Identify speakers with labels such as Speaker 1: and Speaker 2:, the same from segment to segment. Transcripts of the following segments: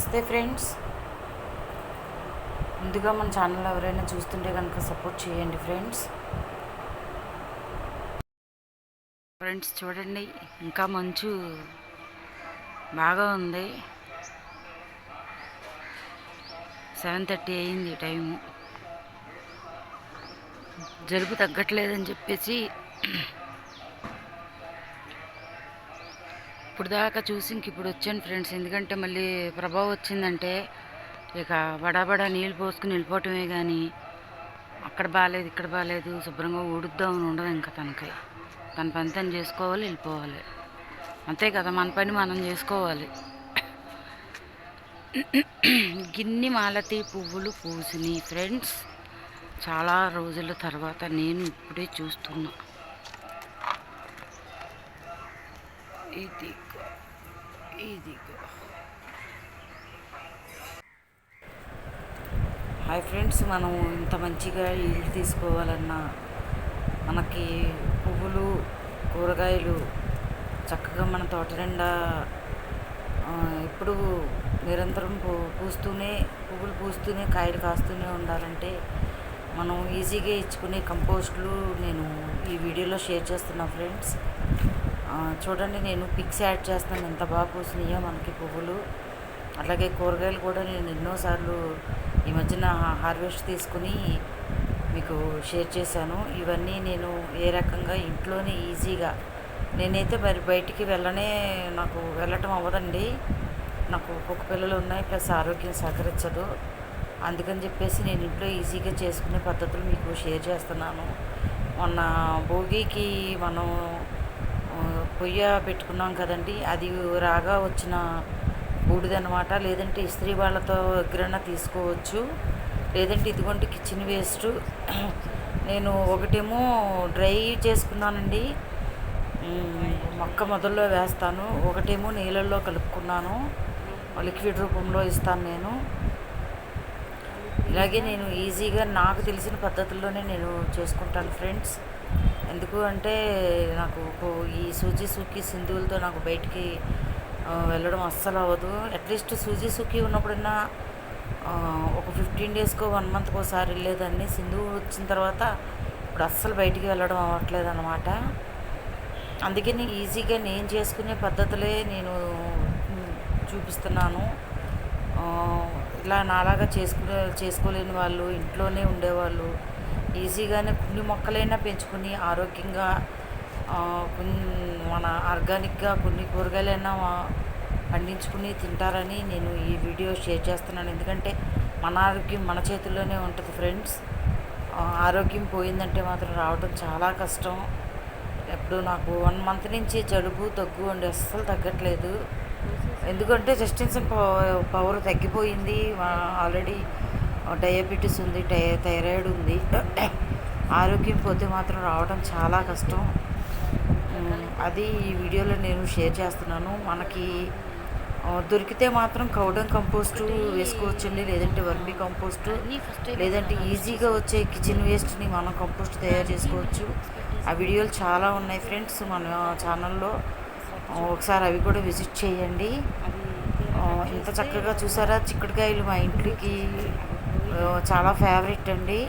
Speaker 1: నమస్తే ఫ్రెండ్స్. ముందుగా మన ఛానల్ ఎవరైనా చూస్తుంటే కనుక సపోర్ట్ చేయండి ఫ్రెండ్స్. ఫ్రెండ్స్ చూడండి ఇంకా మంచు బాగా ఉంది. సెవెన్ థర్టీ అయింది టైము. జలుబు తగ్గట్లేదని చెప్పేసి ఇప్పుడు దాకా చూసి ఇంక ఇప్పుడు వచ్చాను ఫ్రెండ్స్. ఎందుకంటే మళ్ళీ ప్రభావం వచ్చిందంటే ఇక బడాబడా నీళ్ళు పోసుకుని వెళ్ళిపోవటమే కానీ అక్కడ బాగాలేదు ఇక్కడ బాగాలేదు శుభ్రంగా ఊడుద్దామని ఉండదు ఇంకా తనకి. తన పని తను చేసుకోవాలి వెళ్ళిపోవాలి. అంతే కదా మన పని మనం చేసుకోవాలి. గిన్ని మాలతి పువ్వులు పూసినాయి. ఫ్రెండ్స్ చాలా రోజుల తర్వాత నేను ఇప్పుడే చూస్తున్నా. ఇదిగో ఇదిగో. హాయ్ ఫ్రెండ్స్ మనం ఇంత మంచిగా ఇల్లు తీసుకోవాలన్నా మనకి పువ్వులు కూరగాయలు చక్కగా మన తోట నిండా ఎప్పుడు నిరంతరం పూ పూస్తూనే పువ్వులు పూస్తూనే కాయలు కాస్తూనే ఉండాలంటే మనం ఈజీగా ఇచ్చుకునే కంపోస్ట్లు నేను ఈ వీడియోలో షేర్ చేస్తున్నా ఫ్రెండ్స్. చూడండి నేను పిక్స్ యాడ్ చేస్తాను. ఎంత బాగా పూసినాయో మనకి పువ్వులు. అలాగే కూరగాయలు కూడా నేను ఎన్నోసార్లు ఈ మధ్యన హార్వెస్ట్ తీసుకుని మీకు షేర్ చేశాను. ఇవన్నీ నేను ఏ రకంగా ఇంట్లోనే ఈజీగా నేనైతే మరి బయటికి వెళ్ళనే నాకు వెళ్ళటం అవ్వదండి. నాకు కుక్క పిల్లలు ఉన్నాయి ప్లస్ ఆరోగ్యం సహకరించదు. అందుకని చెప్పేసి నేను ఇంట్లో ఈజీగా చేసుకునే పద్ధతులు మీకు షేర్ చేస్తున్నాను. మొన్న భోగికి మనం పొయ్య పెట్టుకున్నాం కదండి. అది రాగా వచ్చిన బూడిదనమాట. లేదంటే ఇస్త్రీ వాళ్ళతో ఎగ్రన్న తీసుకోవచ్చు. లేదంటే ఇదిగోండి కిచెన్ వేస్ట్. నేను ఒకటేమో డ్రై చేసుకున్నానండి. మొక్క మొదల్లో వేస్తాను. ఒకటేమో నీళ్ళల్లో కలుపుకున్నాను. లిక్విడ్ రూపంలో ఇస్తాను నేను. ఇలాగే నేను ఈజీగా నాకు తెలిసిన పద్ధతుల్లోనే నేను చేసుకుంటాను ఫ్రెండ్స్. ఎందుకు అంటే నాకు ఈ సూజీ సుఖీ సింధువులతో నాకు బయటికి వెళ్ళడం అస్సలు అవ్వదు. అట్లీస్ట్ సూజీ సుఖీ ఉన్నప్పుడైనా ఒక ఫిఫ్టీన్ డేస్కో వన్ మంత్కి ఒకసారి వెళ్ళేదాన్ని. సింధు వచ్చిన తర్వాత ఇప్పుడు అస్సలు బయటికి వెళ్ళడం అవ్వట్లేదు అనమాట అందుకని ఈజీగా నేను చేసుకునే పద్ధతులే నేను చూపిస్తున్నాను. ఇలా నాలాగా చేసుకునే చేసుకోలేని వాళ్ళు ఇంట్లోనే ఉండేవాళ్ళు ఈజీగానే కొన్ని మొక్కలైనా పెంచుకుని ఆరోగ్యంగా మన ఆర్గానిక్గా కొన్ని కూరగాయలైనా పండించుకుని తింటారని నేను ఈ వీడియో షేర్ చేస్తున్నాను. ఎందుకంటే మన ఆరోగ్యం మన చేతుల్లోనే ఉంటుంది ఫ్రెండ్స్. ఆరోగ్యం పోయిందంటే మాత్రం రావడం చాలా కష్టం. ఎప్పుడు నాకు వన్ మంత్ నుంచి జలుబు దగ్గు అండి అస్సలు తగ్గట్లేదు. ఎందుకంటే జస్టిన్సన్ పవర్ తగ్గిపోయింది. ఆల్రెడీ డయాబెటీస్ ఉంది టై థైరాయిడ్ ఉంది. ఆరోగ్యం పోతే మాత్రం రావడం చాలా కష్టం. అది ఈ వీడియోలో నేను షేర్ చేస్తున్నాను. మనకి దొరికితే మాత్రం కౌడం కంపోస్టు వేసుకోవచ్చండి లేదంటే వర్మీ కంపోస్టు లేదంటే ఈజీగా వచ్చే కిచెన్ వేస్ట్ని మనం కంపోస్ట్ తయారు చేసుకోవచ్చు. ఆ వీడియోలు చాలా ఉన్నాయి ఫ్రెండ్స్ మన ఛానల్లో. ఒకసారి అవి కూడా విజిట్ చేయండి. ఇంత చక్కగా చూసారా? చిక్కుడుకాయలు మా ఇంటికి చాలా ఫేవరెట్ అండి.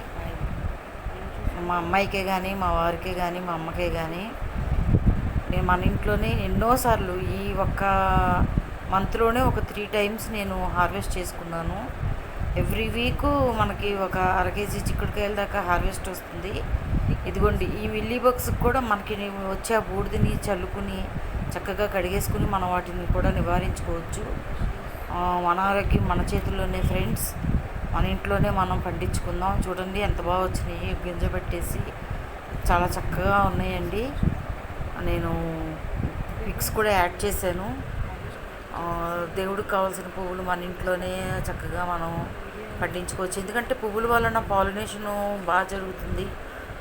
Speaker 1: మా అమ్మాయికే కానీ మా వారికే కానీ మా అమ్మకే కానీ నేను మన ఇంట్లోనే ఎన్నోసార్లు ఈ ఒక్క మంత్లోనే ఒక త్రీ టైమ్స్ నేను హార్వెస్ట్ చేసుకున్నాను. ఎవ్రీ వీక్ మనకి ఒక అర కేజీ చిక్కుడుకాయల దాకా హార్వెస్ట్ వస్తుంది. ఇదిగోండి ఈ మిల్లీ బగ్స్కి కూడా మనకి వచ్చే ఆ బూడిదని చల్లుకుని చక్కగా కడిగేసుకుని మనం వాటిని కూడా నివారించుకోవచ్చు. అనారోగ్యం మన ఆరోగ్యం మన చేతుల్లోనే ఫ్రెండ్స్ మన ఇంట్లోనే మనం పండించుకుందాం. చూడండి ఎంత బాగా వచ్చినాయి. గింజ పెట్టేసి చాలా చక్కగా ఉన్నాయండి. నేను పిక్స్ కూడా యాడ్ చేశాను. దేవుడికి కావాల్సిన పువ్వులు మన ఇంట్లోనే చక్కగా మనం పండించుకోవచ్చు. ఎందుకంటే పువ్వుల వలన పాలినేషను బాగా జరుగుతుంది.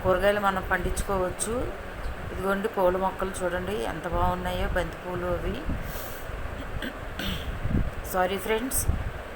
Speaker 1: కూరగాయలు మనం పండించుకోవచ్చు. ఇదిగోండి పూల మొక్కలు చూడండి ఎంత బాగున్నాయో బంతి పూలు అవి. Sorry friends